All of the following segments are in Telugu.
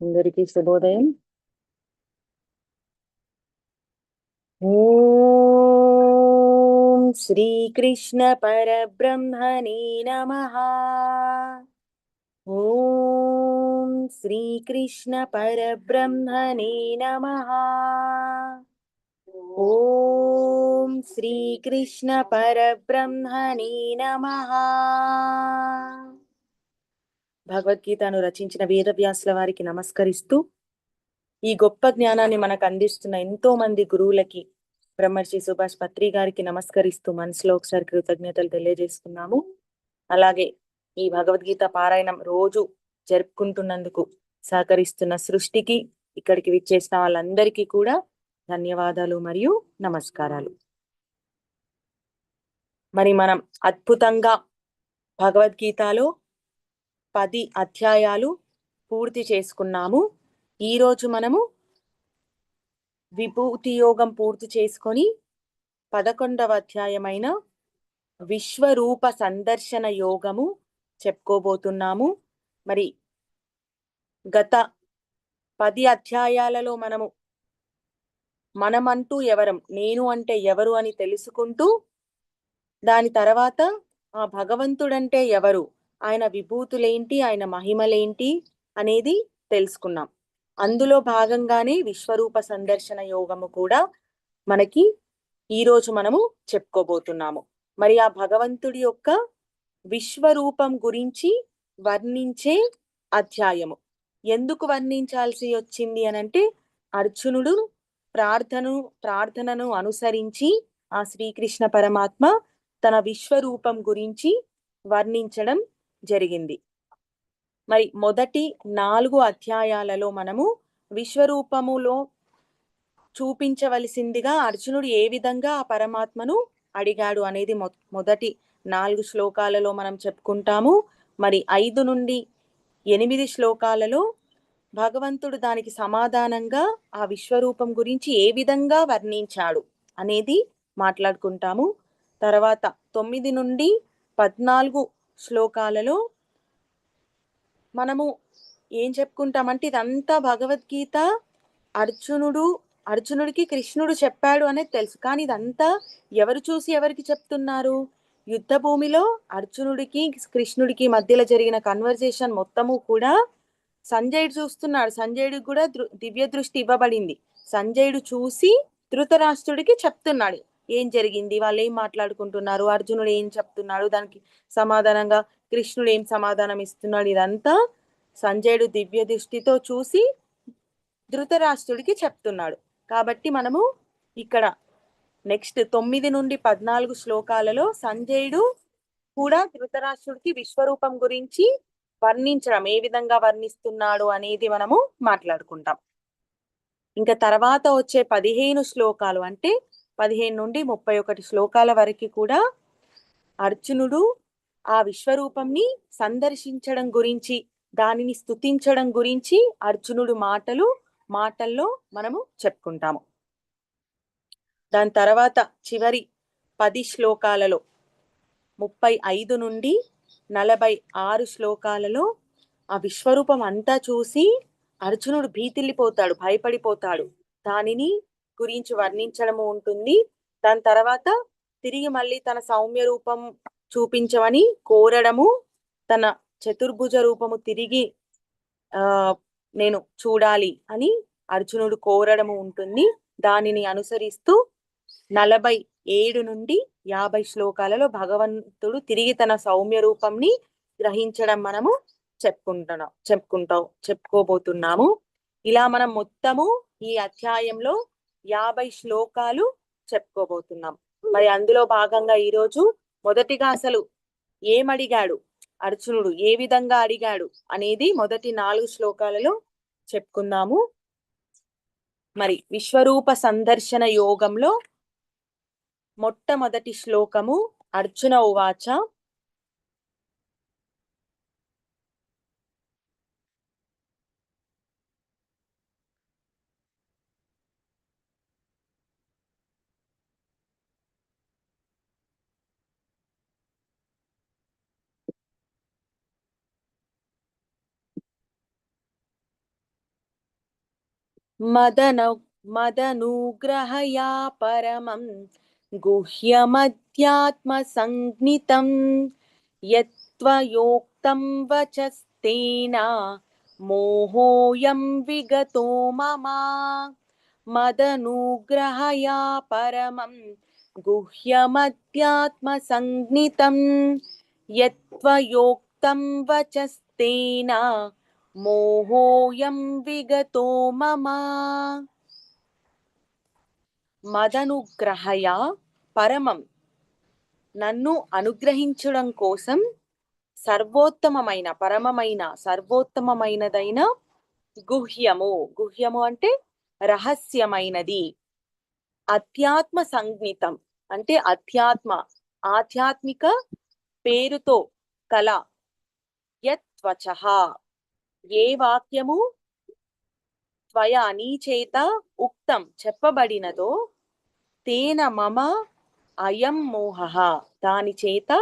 అందరికీ శుభోదయం ఓం శ్రీకృష్ణ పరబ్రహ్మణే నమః ఓం శ్రీకృష్ణ పరబ్రహ్మణే నమః ఓం శ్రీకృష్ణ పరబ్రహ్మణే నమః భగవద్గీతను రచించిన వేదవ్యాసుల వారికి నమస్కరిస్తూ ఈ గొప్ప జ్ఞానాన్ని మనకు అందిస్తున్న ఎంతో మంది గురువులకి బ్రహ్మర్షి సుభాష్ పత్రి గారికి నమస్కరిస్తూ మనసులో ఒకసారి కృతజ్ఞతలు తెలియజేస్తున్నాము అలాగే ఈ భగవద్గీత పారాయణం రోజు జరుపుకుంటున్నందుకు సహకరిస్తున్న సృష్టికి ఇక్కడికి విచ్చేసిన వాళ్ళందరికీ కూడా ధన్యవాదాలు మరియు నమస్కారాలు. మరి మనం అద్భుతంగా భగవద్గీతలో పది అధ్యాయాలు పూర్తి చేసుకున్నాము. ఈరోజు మనము విభూతి యోగం పూర్తి చేసుకొని పదకొండవ అధ్యాయమైన విశ్వరూప సందర్శన యోగము చెప్పుకోబోతున్నాము. మరి గత పది అధ్యాయాలలో మనము మనమంటూ ఎవరం నేను అంటే ఎవరు అని తెలుసుకుంటూ దాని తర్వాత ఆ భగవంతుడంటే ఎవరు ఆయన విభూతులేంటి ఆయన మహిమలేంటి అనేది తెలుసుకున్నాం. అందులో భాగంగానే విశ్వరూప సందర్శన యోగము కూడా మనకి ఈరోజు మనము చెప్పుకోబోతున్నాము. మరి ఆ భగవంతుడి యొక్క విశ్వరూపం గురించి వర్ణించే అధ్యాయము. ఎందుకు వర్ణించాల్సి వచ్చింది అనంటే అర్జునుడు ప్రార్థను ప్రార్థనను అనుసరించి ఆ శ్రీకృష్ణ పరమాత్మ తన విశ్వరూపం గురించి వర్ణించడం జరిగింది. మరి మొదటి నాలుగు అధ్యాయాలలో మనము విశ్వరూపములో చూపించవలసిందిగా అర్జునుడు ఏ విధంగా ఆ పరమాత్మను అడిగాడు అనేది మొదటి నాలుగు శ్లోకాలలో మనం చెప్పుకుంటాము. మరి ఐదు నుండి ఎనిమిది శ్లోకాలలో భగవంతుడు దానికి సమాధానంగా ఆ విశ్వరూపం గురించి ఏ విధంగా వర్ణించాడు అనేది మాట్లాడుకుంటాము. తర్వాత తొమ్మిది నుండి పద్నాలుగు శ్లోకాలలో మనము ఏం చెప్పుకుంటామంటే ఇదంతా భగవద్గీత అర్జునుడు అర్జునుడికి కృష్ణుడు చెప్పాడు అనేది తెలుసు. కానీ ఇదంతా ఎవరు చూసి ఎవరికి చెప్తున్నారు? యుద్ధ భూమిలో అర్జునుడికి కృష్ణుడికి మధ్యలో జరిగిన కన్వర్జేషన్ మొత్తము కూడా సంజయుడు చూస్తున్నాడు. సంజయుడికి కూడా దివ్య దృష్టి ఇవ్వబడింది. సంజయుడు చూసి ధృతరాష్ట్రుడికి చెప్తున్నాడు. ఏం జరిగింది? వాళ్ళు ఏం మాట్లాడుకుంటున్నారు? అర్జునుడు ఏం చెప్తున్నాడు? దానికి సమాధానంగా కృష్ణుడు ఏం సమాధానం ఇస్తున్నాడు? ఇదంతా సంజయుడు దివ్య దృష్టితో చూసి ధృతరాష్ట్రుడికి చెప్తున్నాడు. కాబట్టి మనము ఇక్కడ నెక్స్ట్ తొమ్మిది నుండి పద్నాలుగు శ్లోకాలలో సంజయుడు కూడా ధృతరాష్ట్రుడికి విశ్వరూపం గురించి వర్ణించడం ఏ విధంగా వర్ణిస్తున్నాడు అనేది మనము మాట్లాడుకుంటాం. ఇంకా తర్వాత వచ్చే పదిహేను శ్లోకాలు అంటే పదిహేను నుండి ముప్పై ఒకటి శ్లోకాల వరకు కూడా అర్జునుడు ఆ విశ్వరూపంని సందర్శించడం గురించి దానిని స్థుతించడం గురించి అర్జునుడు మాటలు మాటల్లో మనము చెప్పుకుంటాము. దాని తర్వాత చివరి పది శ్లోకాలలో ముప్పై ఐదు నుండి నలభై ఆరు శ్లోకాలలో ఆ విశ్వరూపం అంతా చూసి అర్జునుడు భీతిల్లిపోతాడు భయపడిపోతాడు. దానిని గురించి వర్ణించడము ఉంటుంది. దాని తర్వాత తిరిగి మళ్ళీ తన సౌమ్య రూపం చూపించమని కోరడము తన చతుర్భుజ రూపము తిరిగి ఆ నేను చూడాలి అని అర్జునుడు కోరడము ఉంటుంది. దానిని అనుసరిస్తూ నలభై ఏడు నుండి యాభై శ్లోకాలలో భగవంతుడు తిరిగి తన సౌమ్య రూపంని గ్రహించడం మనము చెప్పుకుంటున్నాం చెప్పుకుంటాం చెప్పుకోబోతున్నాము. ఇలా మనం మొత్తము ఈ అధ్యాయంలో యాభై శ్లోకాలు చెప్పుకోబోతున్నాం. మరి అందులో భాగంగా ఈరోజు మొదటిగా అసలు ఏమడిగాడు? అర్జునుడు ఏ విధంగా అడిగాడు అనేది మొదటి నాలుగు శ్లోకాలలో చెప్పుకుందాము. మరి విశ్వరూప సందర్శన యోగంలో మొట్టమొదటి శ్లోకము అర్జున ఉవాచ. मदन मदनुग्रहया परमं गुह्यमध्यात्मसंज्ञितं। यत्त्वयोक्तं वचस्तेन मोहोऽयं विगतो मम। मदनुग्रहया परमं गुह्यमध्यात्मसंज्ञितं। यत्त्वयोक्तं वचस्तेन మోహోయం విగతో మమ. మదనుగ్రహయ పరమం. నన్ను అనుగ్రహించడం కోసం సర్వోత్తమమైన పరమమైన సర్వోత్తమమైనదైన గుహ్యము. గుహ్యము అంటే రహస్యమైనది. అధ్యాత్మ సంజ్ఞితం అంటే అధ్యాత్మ. ఆధ్యాత్మిక పేరుతో కళ యత్వచ. ఏ వాక్యము త్వయా నీ చేత ఉక్తం చెప్పబడినదో తేన మమ అయం మోహ. దాని చేత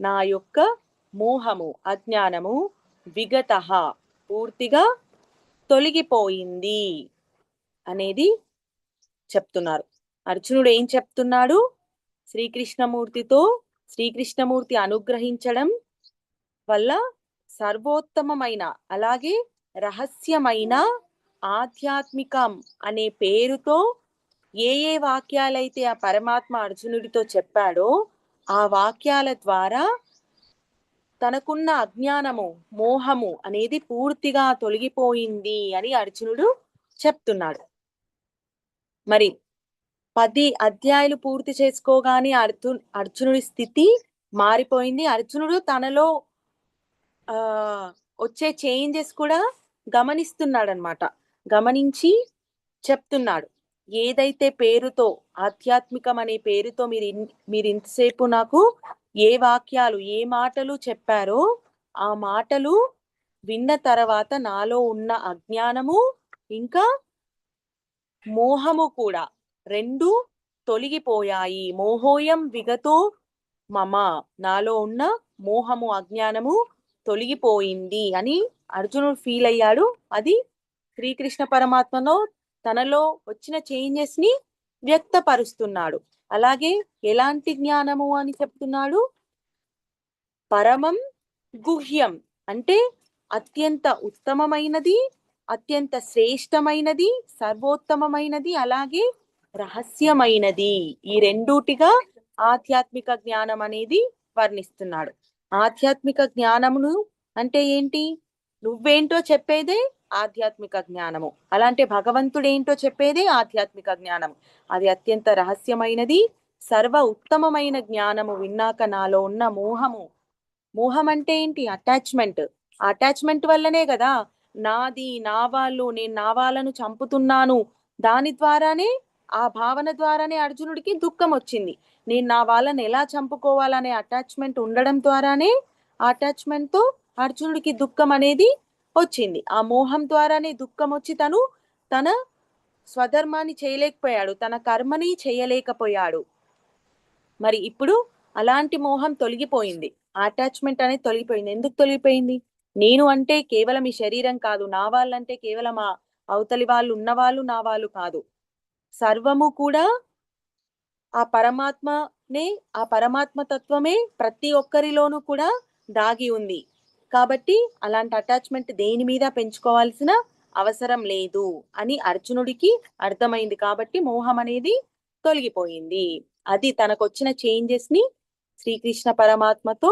నా యొక్క మోహము అజ్ఞానము విగత పూర్తిగా తొలగిపోయింది అనేది చెప్తున్నారు. అర్జునుడు ఏం చెప్తున్నాడు? శ్రీకృష్ణమూర్తితో శ్రీకృష్ణమూర్తి అనుగ్రహించడం వల్ల సర్వోత్తమమైన అలాగే రహస్యమైన ఆధ్యాత్మికం అనే పేరుతో ఏ ఏ వాక్యాలైతే ఆ పరమాత్మ అర్జునుడితో చెప్పాడో ఆ వాక్యాల ద్వారా తనకున్న అజ్ఞానము మోహము అనేది పూర్తిగా తొలగిపోయింది అని అర్జునుడు చెప్తున్నాడు. మరి పది అధ్యాయులు పూర్తి చేసుకోగానే అర్జు అర్జునుడి స్థితి మారిపోయింది. అర్జునుడు తనలో వచ్చే చేంజెస్ కూడా గమనిస్తున్నాడు అనమాట గమనించి చెప్తున్నాడు. ఏదైతే పేరుతో ఆధ్యాత్మికం అనే పేరుతో మీరు ఇన్- మీరు ఇంతసేపు నాకు ఏ వాక్యాలు ఏ మాటలు చెప్పారో ఆ మాటలు విన్న తర్వాత నాలో ఉన్న అజ్ఞానము ఇంకా మోహము కూడా రెండు తొలగిపోయాయి. మోహోయం విగతో మమ. నాలో ఉన్న మోహము అజ్ఞానము తొలగిపోయింది అని అర్జునుడు ఫీల్ అయ్యాడు. అది శ్రీకృష్ణ పరమాత్మలో తనలో వచ్చిన చేంజెస్ని వ్యక్తపరుస్తున్నాడు. అలాగే ఎలాంటి జ్ఞానము అని చెప్తున్నాడు? పరమం గుహ్యం అంటే అత్యంత ఉత్తమమైనది అత్యంత శ్రేష్టమైనది సర్వోత్తమమైనది అలాగే రహస్యమైనది. ఈ రెండూటిగా ఆధ్యాత్మిక జ్ఞానం అనేది వర్ణిస్తున్నాడు. ఆధ్యాత్మిక జ్ఞానమును అంటే ఏంటి? నువ్వేంటో చెప్పేదే ఆధ్యాత్మిక జ్ఞానము. అలాంటి భగవంతుడేంటో చెప్పేదే ఆధ్యాత్మిక జ్ఞానం అది అత్యంత రహస్యమైనది సర్వ ఉత్తమమైన జ్ఞానము విన్నాక నాలో ఉన్న మోహము. మోహం అంటే ఏంటి? అటాచ్మెంట్. అటాచ్మెంట్ వల్లనే కదా నాది నా వాళ్ళు నేను నా వాళ్ళను చంపుతున్నాను. దాని ద్వారానే ఆ భావన ద్వారానే అర్జునుడికి దుఃఖం వచ్చింది. నేను నా వాళ్ళని ఎలా చంపుకోవాలనే అటాచ్మెంట్ ఉండడం ద్వారానే అటాచ్మెంట్తో అర్జునుడికి దుఃఖం అనేది వచ్చింది. ఆ మోహం ద్వారానే దుఃఖం వచ్చి తను తన స్వధర్మాన్ని చేయలేకపోయాడు. తన కర్మని చేయలేకపోయాడు. మరి ఇప్పుడు అలాంటి మోహం తొలగిపోయింది. అటాచ్మెంట్ అనేది తొలగిపోయింది. ఎందుకు తొలగిపోయింది? నేను అంటే కేవలం ఈ శరీరం కాదు. నా వాళ్ళంటే కేవలం ఆ అవతలి వాళ్ళు ఉన్న వాళ్ళు నా వాళ్ళు కాదు. సర్వము కూడా ఆ పరమాత్మనే ఆ పరమాత్మ తత్వమే ప్రతి ఒక్కరిలోనూ కూడా దాగి ఉంది. కాబట్టి అలాంటి అటాచ్మెంట్ దేని మీద పెంచుకోవాల్సిన అవసరం లేదు అని అర్జునుడికి అర్థమైంది. కాబట్టి మోహం అనేది తొలగిపోయింది. అది తనకొచ్చిన చేంజెస్ని శ్రీకృష్ణ పరమాత్మతో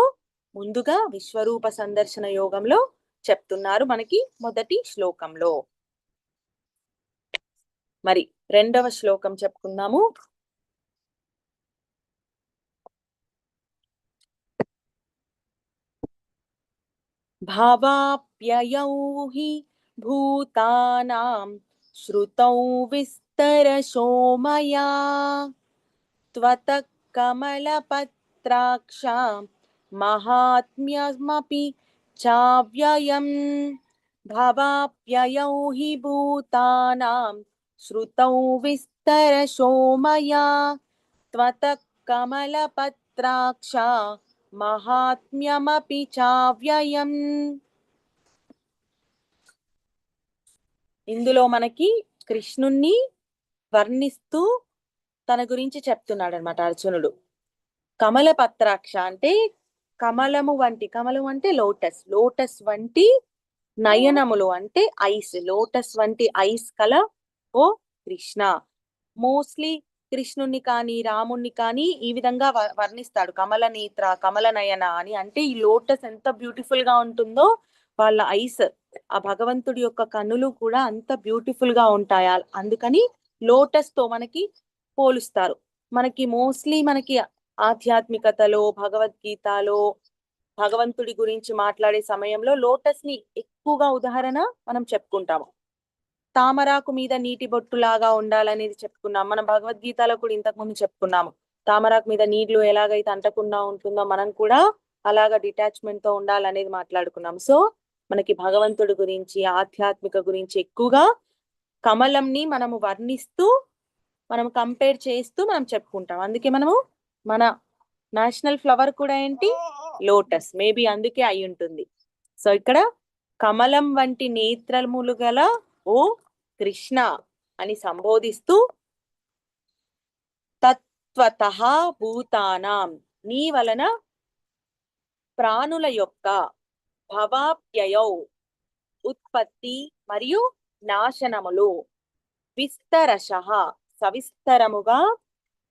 ముందుగా విశ్వరూప సందర్శన యోగంలో చెప్తున్నారు మనకి మొదటి శ్లోకంలో. మరి రెండవ శ్లోకం చెప్పుకుందాము. భావాప్యయౌ హి భూతానాం శ్రుతౌ విస్తరశో మయా కమలపత్రాక్ష మహాత్మ్యమపి చావ్యయం. భవాప్యయౌ హి భూతానాం శ్రుతౌ విస్తరశో మయా త్వతః కమలపత్రాక్ష మహాత్మ్యమపి చావ్యయం ఇందులో మనకి కృష్ణుణ్ణి వర్ణిస్తూ తన గురించి చెప్తున్నాడు అనమాట అర్జునుడు. కమల పత్రాక్ష అంటే కమలము వంటి కమలం అంటే లోటస్ లోటస్ వంటి నయనములు అంటే ఐస్ లోటస్ వంటి ఐస్ కల ఓ కృష్ణ. మోస్ట్లీ కృష్ణుణ్ణి కానీ రాముణ్ణి కానీ ఈ విధంగా వ- వర్ణిస్తాడు. కమల నేత్ర కమల నయన అని. అంటే ఈ లోటస్ ఎంత బ్యూటిఫుల్గా ఉంటుందో వాళ్ళ ఐస్. ఆ భగవంతుడి యొక్క కన్నులు కూడా అంత బ్యూటిఫుల్గా ఉంటాయి? అందుకని లోటస్తో మనకి పోలుస్తారు. మనకి మోస్ట్లీ మనకి ఆధ్యాత్మికతలో భగవద్గీతలో భగవంతుడి గురించి మాట్లాడే సమయంలో లోటస్ని ఎక్కువగా ఉదాహరణ మనం చెప్పుకుంటాము. తామరాకు మీద నీటి బొట్టులాగా ఉండాలనేది చెప్పుకున్నాం మనం భగవద్గీతలో కూడా ఇంతకు ముందు చెప్పుకున్నాము. తామరాకు మీద నీళ్ళు ఎలాగైతే అంటకుండా ఉంటుందో మనం కూడా అలాగా డిటాచ్మెంట్తో ఉండాలనేది మాట్లాడుకున్నాం సో మనకి భగవంతుడి గురించి ఆధ్యాత్మిక గురించి ఎక్కువగా కమలంని మనము వర్ణిస్తూ మనం కంపేర్ చేస్తూ మనం చెప్పుకుంటాం. అందుకే మనము మన నేషనల్ ఫ్లవర్ కూడా ఏంటి? లోటస్ మేబీ అందుకే అయి ఉంటుంది. సో ఇక్కడ కమలం వంటి నేత్రములు గల ఓ కృష్ణ అని సంబోధిస్తూ తత్వత భూతానాం నీ వలన ప్రాణుల యొక్క భవాప్యయౌ ఉత్పత్తి మరియు నాశనములు విస్తరశ సవిస్తరముగా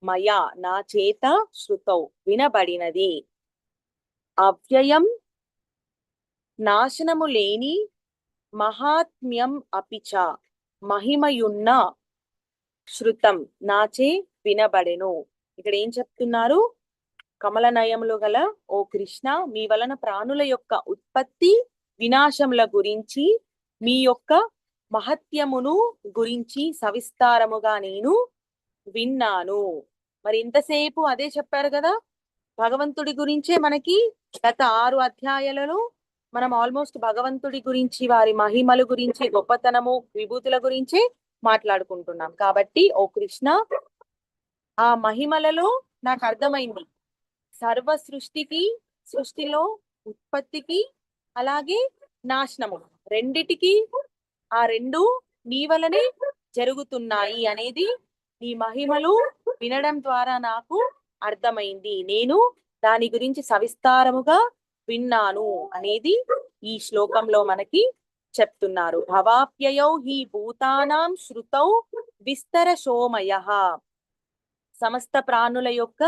మయా నా చేత శృతౌ వినబడినది. అవ్యయం నాశనము లేని మహాత్మ్యం అపిచ మహిమయున్న శృతం నాచే వినబడెను. ఇక్కడ ఏం చెప్తున్నారు? కమలనయములు గల ఓ కృష్ణ మీ వలన ప్రాణుల యొక్క ఉత్పత్తి వినాశముల గురించి మీ యొక్క మహత్యమును గురించి సవిస్తారముగా నేను విన్నాను. మరి ఇంతసేపు అదే చెప్పారు కదా? భగవంతుడి గురించే మనకి గత ఆరు అధ్యాయాలలో మనం ఆల్మోస్ట్ భగవంతుడి గురించి వారి మహిమల గురించి గొప్పతనము విభూతుల గురించే మాట్లాడుకుంటున్నాం. కాబట్టి ఓ కృష్ణ ఆ మహిమలలో నాకు అర్థమైంది. సర్వ సృష్టికి సృష్టిలో ఉత్పత్తికి అలాగే నాశనము. రెండిటికి ఆ రెండు నీ వలనే జరుగుతున్నాయి అనేది నీ మహిమలు వినడం ద్వారా నాకు అర్థమైంది. నేను దాని గురించి సవిస్తారముగా విన్నాను అనేది ఈ శ్లోకంలో మనకి చెప్తున్నారు. భవాప్యయౌ హి భూతానాం శృతౌ విస్తర శోమయ. సమస్త ప్రాణుల యొక్క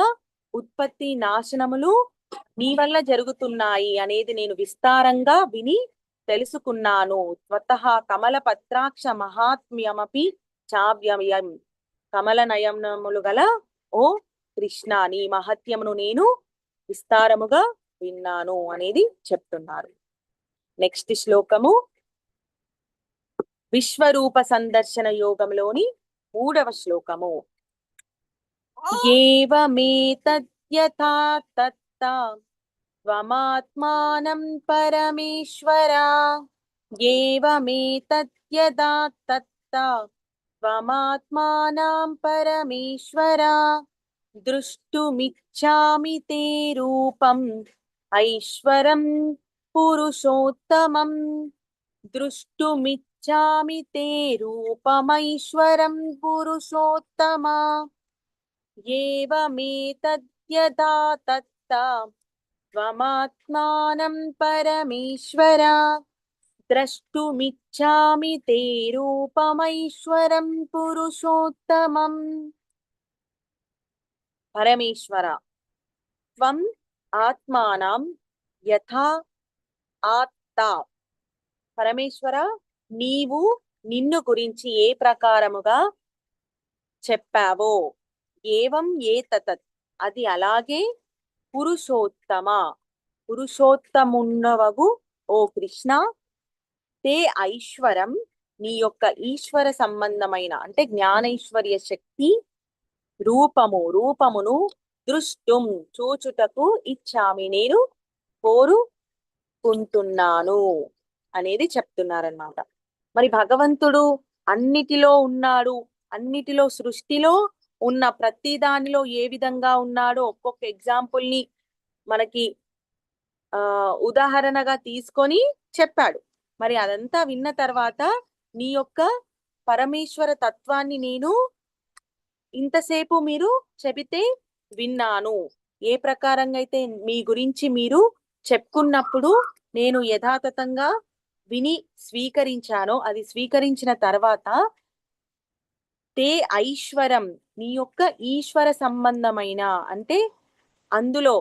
ఉత్పత్తి నాశనములు నీ వల్ల జరుగుతున్నాయి అనేది నేను విస్తారంగా విని తెలుసుకున్నాను. స్వతహా కమల పత్రాక్ష మహాత్మ్యమపి చావ్యమయం. కమల నయనములు గల ఓ కృష్ణ నీ మహత్యమును నేను విస్తారముగా విన్నాను అనేది చెప్తున్నారు. నెక్స్ట్ శ్లోకము. విశ్వరూప సందర్శన యోగంలోని మూడవ శ్లోకము. ఏవమేతద్యథా తత్త త్వమాత్మానం పరమేశ్వర. ఏవమేతద్యదా తత్త త్వమాత్మానం పరమేశ్వరా. ద్రష్టుమిచ్చామి తే రూపం ఐశ్వరం పురుషోత్తమం ద్రష్టుమిచ్చామి తే రూపమైశ్వరం పురుషోత్తమ ఏవమేతద్యథా తత్త త్వమాత్మానం పరమేశ్వర ద్రష్టుమిచ్చామి తే రూపమైశ్వరం పురుషోత్తమం పరమేశ్వర త్వం ఆత్మానం యథా ఆత్త పరమేశ్వర నీవు నిన్ను గురించి ఏ ప్రకారముగా చెప్పావో? ఏవం ఏ తతత్ అది అలాగే పురుషోత్తమ? పురుషోత్తమున్నవగు ఓ కృష్ణ తే ఐశ్వరం నీ యొక్క ఈశ్వర సంబంధమైన అంటే జ్ఞానైశ్వర్య శక్తి రూపము రూపమును దృష్టుం చూచుటకు ఇచ్చామి. నేను కోరుకుంటున్నాను అనేది చెప్తున్నారన్నమాట. మరి భగవంతుడు అన్నిటిలో ఉన్నాడు అన్నిటిలో సృష్టిలో ఉన్న ప్రతి దానిలో ఏ విధంగా ఉన్నాడో ఒక్కొక్క ఎగ్జాంపుల్ని మనకి ఆ ఉదాహరణగా తీసుకొని చెప్పాడు. మరి అదంతా విన్న తర్వాత నీ యొక్క పరమేశ్వర తత్వాన్ని నేను ఇంతసేపు మీరు చెబితే విన్నాను. ఏ ప్రకారంగా అయితే మీ గురించి మీరు చెప్పుకున్నప్పుడు నేను యథాతథంగా విని స్వీకరించానో అది స్వీకరించిన తర్వాత తే ఐశ్వరం నీ యొక్క ఈశ్వర సంబంధమైన అంటే అందులో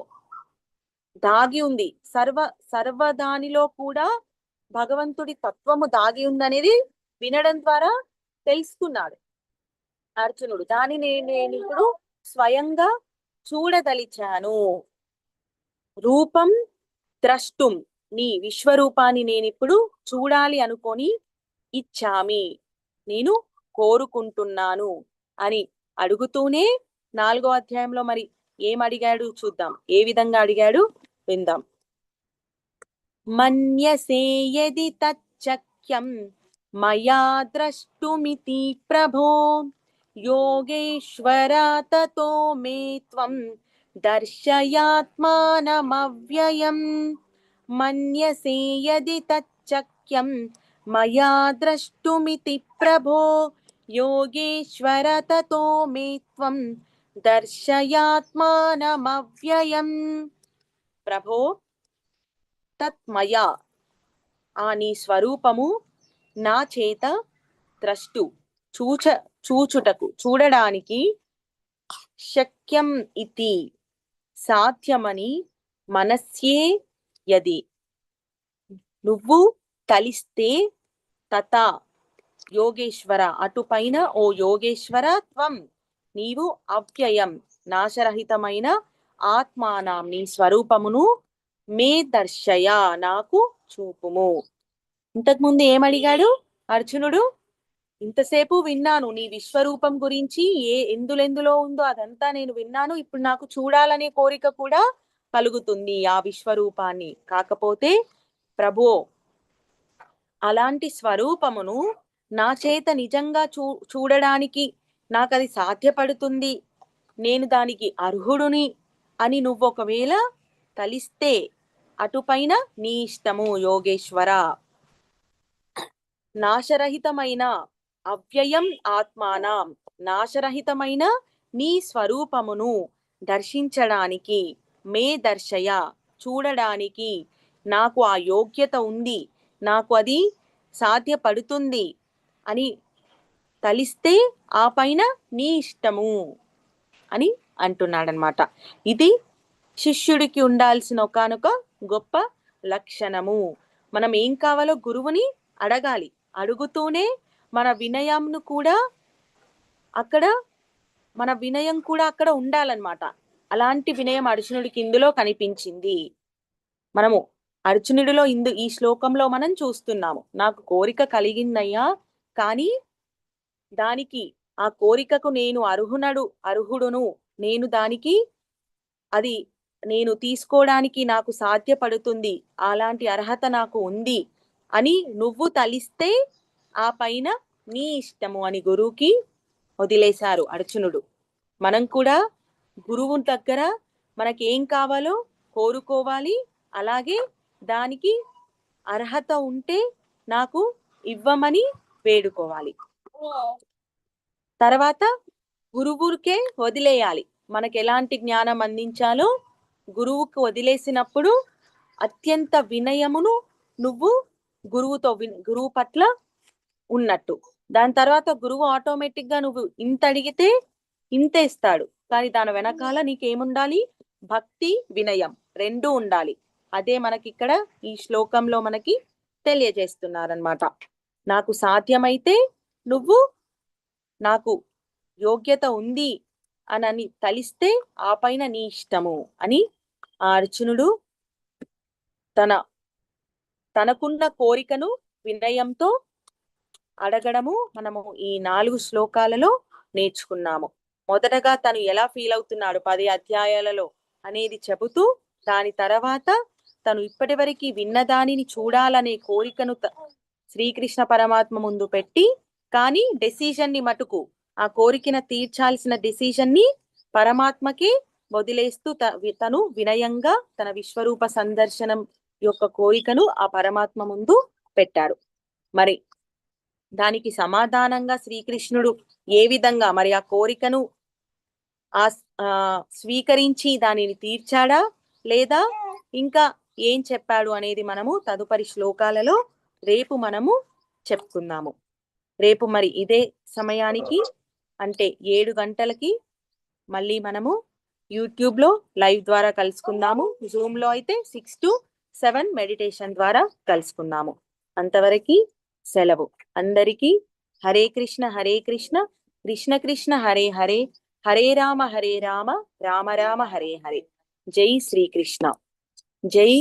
దాగి ఉంది. సర్వ సర్వదానిలో కూడా భగవంతుడి తత్వము దాగి ఉందనేది వినడం ద్వారా తెలుసుకున్నాడు అర్జునుడు. దానిని నేను ఇప్పుడు స్వయంగా చూడదలిచాను. రూపం ద్రష్టుం. నీ విశ్వరూపాన్ని నేను ఇప్పుడు చూడాలి అనుకొని ఇచ్చామి. నేను కోరుకుంటున్నాను అని అడుగుతూనే నాలుగో అధ్యాయంలో మరి ఏం అడిగాడు చూద్దాం. ఏ విధంగా అడిగాడు? విందాం. మన్యసేయది తచ్చక్యం. మయా ద్రష్టుమితి ప్రభో. యోగేశ్వర తతో మే త్వం దర్శయాత్మానమవ్యయం మన్యసే యది తచ్చక్యం మయా ద్రష్టుమితి ప్రభో యోగేశ్వర తతో మే త్వం దర్శయాత్మానమవ్యయం ప్రభో తత్మయా ఆ నీ స్వరూపము నా చేత ద్రష్టు చూచ చూచుటకు చూడడానికి శక్యం ఇది సాధ్యమని మనస్యే యది. నువ్వు కలిస్తే తత యోగేశ్వర అటుపైన ఓ యోగేశ్వర త్వం. నీవు అవ్యయం నాశరహితమైన ఆత్మానాం నీ స్వరూపమును మే దర్శయ నాకు చూపుము. ఇంతకుముందు ఏమడిగాడు అర్జునుడు? ఇంతసేపు విన్నాను నీ విశ్వరూపం గురించి ఏ ఎందులెందులో ఉందో అదంతా నేను విన్నాను. ఇప్పుడు నాకు చూడాలనే కోరిక కూడా కలుగుతుంది ఆ విశ్వరూపాన్ని. కాకపోతే ప్రభో అలాంటి స్వరూపమును నా చేత నిజంగా చూ చూడడానికి నాకు అది సాధ్యపడుతుంది. నేను దానికి అర్హుడుని అని నువ్వు ఒకవేళ తలిస్తే అటుపైన నీ ఇష్టము యోగేశ్వర. నాశరహితమైన అవ్యయం ఆత్మానం. నాశరహితమైన నీ స్వరూపమును దర్శించడానికి మే దర్శయ చూడడానికి నాకు ఆ యోగ్యత ఉంది. నాకు అది సాధ్యపడుతుంది అని తలిస్తే ఆ పైన నీ ఇష్టము అని అంటున్నాడనమాట. ఇది శిష్యుడికి ఉండాల్సిన ఒకనొక గొప్ప లక్షణము. మనం ఏం కావాలో గురువుని అడగాలి. అడుగుతూనే మన వినయంను కూడా అక్కడ మన వినయం కూడా అక్కడ ఉండాలన్నమాట. అలాంటి వినయం అర్జునుడికి ఇందులో కనిపించింది. మనము అర్జునుడిలో ఇందు ఈ శ్లోకంలో మనం చూస్తున్నాము. నాకు కోరిక కలిగిందయ్యా కానీ దానికి ఆ కోరికకు నేను అర్హునడు అర్హుడును. నేను దానికి అది నేను తీసుకోవడానికి నాకు సాధ్యపడుతుంది. అలాంటి అర్హత నాకు ఉంది అని నువ్వు తలిస్తే ఆ పైన నీ ఇష్టము అని గురువుకి వదిలేశారు అర్జునుడు. మనం కూడా గురువు దగ్గర మనకి ఏం కావాలో కోరుకోవాలి. అలాగే దానికి అర్హత ఉంటే నాకు ఇవ్వమని వేడుకోవాలి. తర్వాత గురువుకే వదిలేయాలి. మనకి ఎలాంటి జ్ఞానం అందించాలో గురువుకు వదిలేసినప్పుడు అత్యంత వినయమును నువ్వు గురువుతో విన్- గురువు పట్ల ఉన్నట్టు. దాని తర్వాత గురువు ఆటోమేటిక్గా నువ్వు ఇంత అడిగితే ఇంత ఇస్తాడు. కానీ దాని వెనకాల నీకేముండాలి? భక్తి వినయం రెండు ఉండాలి. అదే మనకి ఇక్కడ ఈ శ్లోకంలో మనకి తెలియజేస్తున్నారనమాట నాకు సాధ్యమైతే నువ్వు నాకు యోగ్యత ఉంది అనని తలిస్తే ఆ పైన నీ ఇష్టము అని ఆ అర్జునుడు తన తనకున్న కోరికను వినయంతో అడగడము మనము ఈ నాలుగు శ్లోకాలలో నేర్చుకున్నాము. మొదటగా తను ఎలా ఫీల్ అవుతున్నాడు పది అధ్యాయాలలో అనేది చెబుతూ దాని తర్వాత తను ఇప్పటివరకు విన్న దానిని చూడాలనే కోరికను త- శ్రీకృష్ణ పరమాత్మ ముందు పెట్టి కానీ డెసిషన్ని మటుకు ఆ కోరికను తీర్చాల్సిన డెసిషన్ని పరమాత్మకి వదిలేస్తూ త- వి- తను వినయంగా తన విశ్వరూప సందర్శనం యొక్క కోరికను ఆ పరమాత్మ ముందు పెట్టాడు. మరి దానికి సమాధానంగా శ్రీకృష్ణుడు ఏ విధంగా మరి ఆ కోరికను ఆ స్వీకరించి దానిని తీర్చాడా? లేదా ఇంకా ఏం చెప్పాడు అనేది మనము తదుపరి శ్లోకాలలో రేపు మనము చెప్పుకుందాము. రేపు మరి ఇదే సమయానికి అంటే ఏడు గంటలకి మళ్ళీ మనము యూట్యూబ్లో లైవ్ ద్వారా కలుసుకుందాము. జూమ్లో అయితే సిక్స్ టు సెవెన్ మెడిటేషన్ ద్వారా కలుసుకుందాము. అంతవరకు సెలవు. అందరికీ హరే కృష్ణ హరే కృష్ణ కృష్ణ కృష్ణ హరే హరే హరే రామ హరే రామ రామ రామ హరే హరే. జై శ్రీకృష్ణ. జై